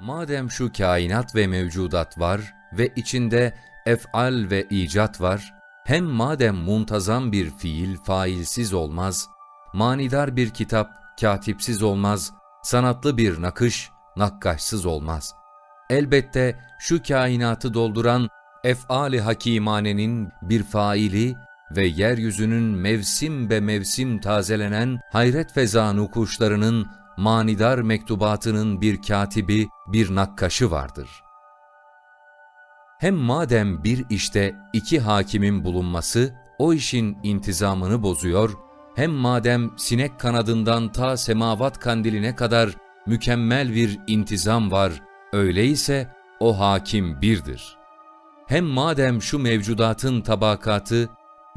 Madem şu kainat ve mevcudat var ve içinde ef'al ve icat var, hem madem muntazam bir fiil failsiz olmaz, manidar bir kitap katipsiz olmaz, sanatlı bir nakış nakkaşsız olmaz. Elbette şu kainatı dolduran ef'ali hakimanenin bir faili ve yeryüzünün mevsim be mevsim tazelenen hayret fezanu kuşlarının manidar mektubatının bir katibi, bir nakkaşı vardır. Hem madem bir işte iki hakimin bulunması o işin intizamını bozuyor, hem madem sinek kanadından ta semavat kandiline kadar mükemmel bir intizam var, öyleyse o hakim birdir. Hem madem şu mevcudatın tabakatı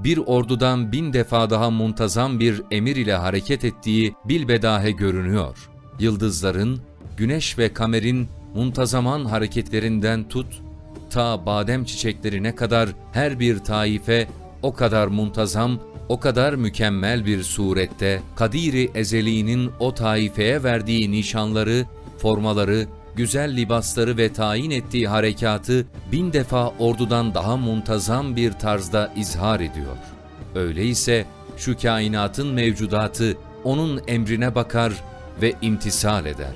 bir ordudan bin defa daha muntazam bir emir ile hareket ettiği bilbedahe görünüyor. Yıldızların, güneş ve kamerin muntazaman hareketlerinden tut, ta badem çiçeklerine kadar her bir taife o kadar muntazam, o kadar mükemmel bir surette Kadiri Ezeli'nin o taifeye verdiği nişanları, formaları, güzel libasları ve tayin ettiği harekatı bin defa ordudan daha muntazam bir tarzda izhar ediyor. Öyleyse şu kainatın mevcudatı onun emrine bakar ve imtisal eder.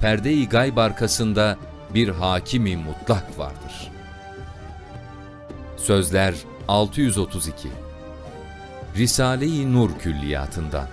Perde-i gayb arkasında bir hakimi mutlak vardır. Sözler 632 Risale-i Nur Külliyatından